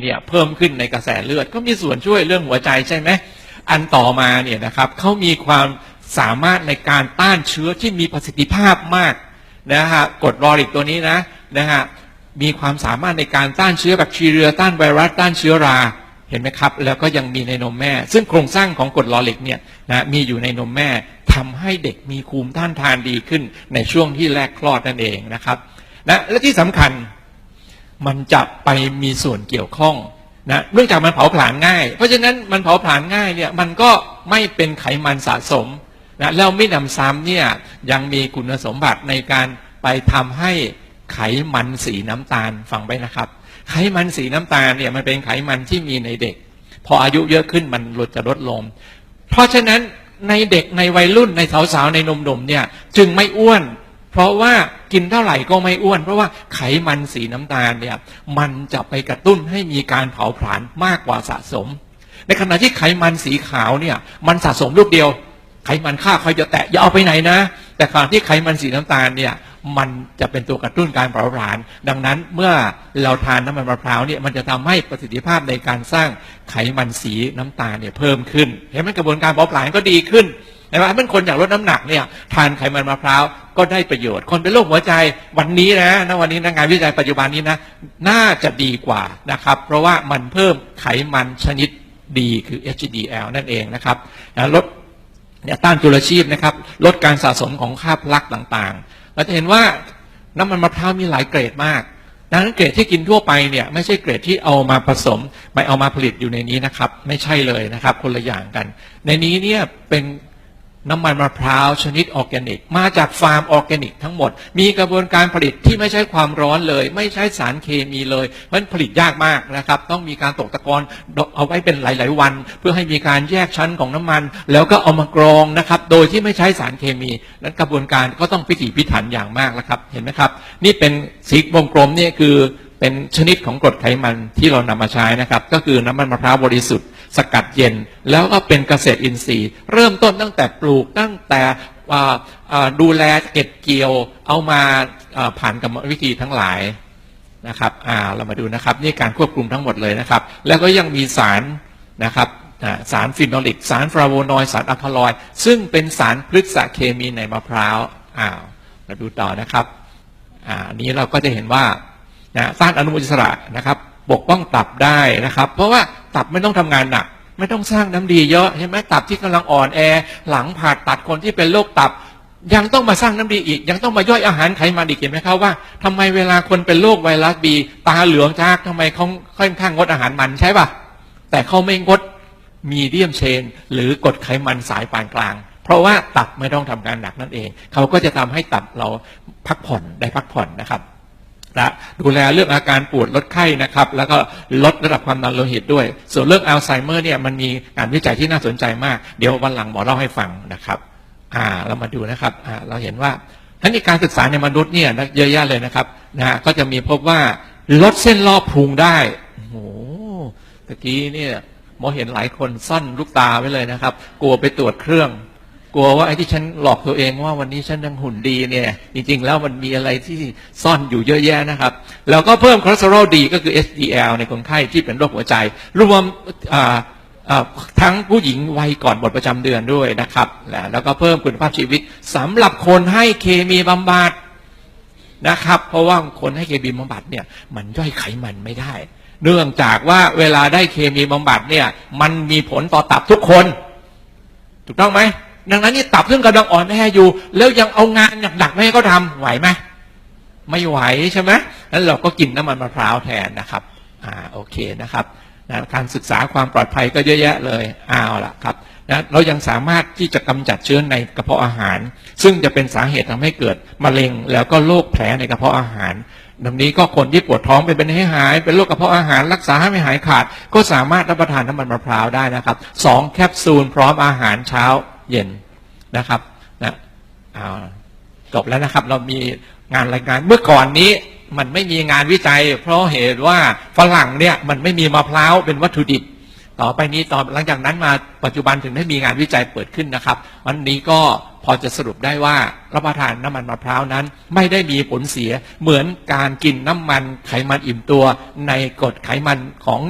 เนี่ยเพิ่มขึ้นในกระแสเลือดก็มีส่วนช่วยเรื่องหัวใจใช่ไหมอันต่อมาเนี่ยนะครับเขามีความสามารถในการต้านเชื้อที่มีประสิทธิภาพมากนะฮะกรดลอริกตัวนี้นะนะฮะมีความสามารถในการต้านเชื้อแบคทีเรียต้านไวรัสต้านเชื้อราเห็นไหมครับ แล้วก็ยังมีในนมแม่ ซึ่งโครงสร้างของกรดลอริกเนี่ยนะมีอยู่ในนมแม่ทำให้เด็กมีภูมิต้านทานดีขึ้นในช่วงที่แรกคลอดนั่นเองนะครับนะและที่สำคัญ มันจะไปมีส่วนเกี่ยวข้องนะเนื่องจากมันเผาผลาญง่าย เพราะฉะนั้นมันเผาผลาญง่ายเนี่ยมันก็ไม่เป็นไขมันสะสมนะแล้วไม่นำซ้ำเนี่ยยังมีคุณสมบัติในการไปทำให้ไขมันสีน้ำตาลฟังไว้นะครับ ไขมันสีน้ำตาลเนี่ยมันเป็นไขมันที่มีในเด็ก พออายุเยอะขึ้นมันลดจะลดลง เพราะฉะนั้นในเด็กในวัยรุ่นในสาวๆในนมๆเนี่ยจึงไม่อ้วน เพราะว่า กินเท่าไหร่ก็ไม่อ้วน เพราะว่าไขมันสีน้ำตาลเนี่ยมันจะไปกระตุ้นให้มีการเผาผลาญมากกว่าสะสม ในขณะที่ไขมันสีขาวเนี่ยมันสะสมลูกเดียว ไขมันค่าใครจะแตะอย่าเอาไปไหนนะ แต่ขณะที่ไขมันสีน้ำตาลเนี่ยมันจะเป็นตัวกระตุ้นการเผาผลาญดังนั้นเมื่อเราทานน้ำมันมะพร้าวเนี่ยมันจะทำให้ประสิทธิภาพในการสร้างไขมันสีน้ำตาลเนี่ยเพิ่มขึ้น เห็นไหมกระบวนการเผาผลาญก็ดีขึ้น นะครับเป็นคนอยากลดน้ำหนักเนี่ยทานไขมันมะพร้าวก็ได้ประโยชน์ คนเป็นโรคหัวใจวันนี้นะณวันนี้นะงานวิจัยปัจจุบันนี้นะน่าจะดีกว่านะครับ เพราะว่ามันเพิ่มไขมันชนิดดีคือ HDL นั่นเองนะครับนะลดเนี่ยต้านจุลชีพนะครับ ลดการสะสมของค่าพลักต่างๆ เราจะเห็นว่าน้ำมันมะพร้าวมีหลายเกรดมาก ดังนั้นเกรดที่กินทั่วไปเนี่ยไม่ใช่เกรดที่เอามาผสมไม่เอามาผลิตอยู่ในนี้นะครับ ไม่ใช่เลยนะครับ คนละอย่างกัน ในนี้เนี่ยเป็น น้ำมันมะพร้าวชนิดออร์แกนิก มาจากฟาร์มออร์แกนิกทั้งหมด มีกระบวนการผลิตที่ไม่ใช้ความร้อนเลย ไม่ใช้สารเคมีเลย มันผลิตยากมากนะครับ ต้องมีการตกตะกอนเอาไว้เป็นหลาย ๆ วัน เพื่อให้มีการแยกชั้นของน้ำมัน แล้วก็เอามากรองนะครับ โดยที่ไม่ใช้สารเคมี นั้นกระบวนการก็ต้องพิถีพิถันอย่างมากแล้วครับ เห็นไหมครับ นี่เป็นสีวงกลมนี่คือเป็นชนิดของกรดไขมันที่เรานำมาใช้นะครับ ก็คือน้ำมันมะพร้าวบริสุทธิ์ สกัดเย็น แล้วก็เป็นเกษตรอินทรีย์ เริ่มต้นตั้งแต่ปลูกตั้งแต่ดูแลเก็บเกี่ยวเอามาผ่านกรรมวิธีทั้งหลายนะครับเรามาดูนะครับ นี่การควบคุมทั้งหมดเลยนะครับ แล้วก็ยังมีสารนะครับสารฟินอลิก สารฟลาโวนอยด์สารอะคาลอยด์ซึ่งเป็นสารพฤกษเคมีในมะพร้าวอ้าวมาดูต่อนะครับอ่าอันนี้เราก็จะเห็นว่านะสารอนุมูลอิสระนะครับ ปกป้องตับได้นะครับ เพราะว่า ตับไม่ต้องทำงานหนัก ไม่ต้องสร้างน้ำดีเยอะใช่ไหมตับที่กำลังอ่อนแอ หลังผ่าตัดคนที่เป็นโรคตับ ยังต้องมาสร้างน้ำดีอีก ยังต้องมาย่อยอาหารไขมันอีกเห็นไหมครับว่าทำไมเวลาคนเป็นโรคไวรัสบีตาเหลืองจากทำไมเขาค่อนข้างงดอาหารมันใช่ปะแต่เขาไม่งดมีเดียมเชน หรือกดไขมันสายปานกลาง เพราะว่าตับไม่ต้องทำงานหนักนั่นเอง เขาก็จะทำให้ตับเราพักผ่อนได้พักผ่อนนะครับ นะดูแลเรื่องอาการปวดลดไข้นะครับ แล้วก็ลดระดับความดันโลหิตด้วย ส่วนเรื่องอัลไซเมอร์เนี่ยมันมีงานวิจัยที่น่าสนใจมาก เดี๋ยววันหลังหมอเล่าให้ฟังนะครับ อ่าเรามาดูนะครับอ่าเราเห็นว่าทั้งนี้การศึกษาในมนุษย์เนี่ยเยอะแยะเลยนะครับนะฮะก็จะมีพบว่าลดเส้นรอบพุงได้โอ้โหตะกี้เนี่ยหมอเห็นหลายคนซ่อนลูกตาไว้เลยนะครับ กลัวไปตรวจเครื่อง กลัวว่าไอ้ที่ฉันหลอกตัวเองว่าวันนี้ฉันยังหุ่นดีเนี่ย จริงๆ แล้วมันมีอะไรที่ซ่อนอยู่เยอะแยะนะครับ แล้วก็เพิ่มคอเลสเตอรอลดีก็คือ HDL ในคนไข้ที่เป็นโรคหัวใจ รวมทั้งผู้หญิงวัยก่อนหมดประจำเดือนด้วยนะครับ แล้วแล้วก็เพิ่มคุณภาพชีวิตสำหรับคนให้เคมีบำบัดนะครับ เพราะว่าคนให้เคมีบำบัดเนี่ยมันย่อยไขมันไม่ได้ เนื่องจากว่าเวลาได้เคมีบำบัดเนี่ยมันมีผลต่อตับทุกคน ถูกต้องไหม ดังนั้นนี่ตับซึ่งกำลังอ่อนแออยู่ แล้วยังเอางานหนักๆไม่ให้เขาทำไหวไหมไม่ไหวใช่ไหมแล้วเราก็กินน้ำมันมะพร้าวแทนนะครับอ่าโอเคนะครับนะการศึกษาความปลอดภัยก็เยอะแยะเลยอ้าวล่ะครับนะเรายังสามารถที่จะกำจัดเชื้อในกระเพาะอาหาร ซึ่งจะเป็นสาเหตุทำให้เกิดมะเร็ง แล้วก็โรคแผลในกระเพาะอาหารดังนี้ก็คนที่ปวดท้องเป็นเป็นให้หาย เป็นโรคกระเพาะอาหารรักษาให้ไม่หายขาด ก็สามารถรับประทานน้ำมันมะพร้าวได้นะครับสองแคปซูลพร้อมอาหารเช้า เย็นนะครับนะจบแล้วนะครับเรามีงานรายงานเมื่อก่อนนี้มันไม่มีงานวิจัย เพราะเหตุว่าฝรั่งเนี่ยมันไม่มีมะพร้าวเป็นวัตถุดิบ ต่อไปนี้ต่อหลังจากนั้นมาปัจจุบันถึงได้มีงานวิจัยเปิดขึ้นนะครับ วันนี้ก็พอจะสรุปได้ว่ารับประทานน้ำมันมะพร้าวนั้น ไม่ได้มีผลเสียเหมือนการกินน้ำมันไขมันอิ่มตัวในกรดไขมันของ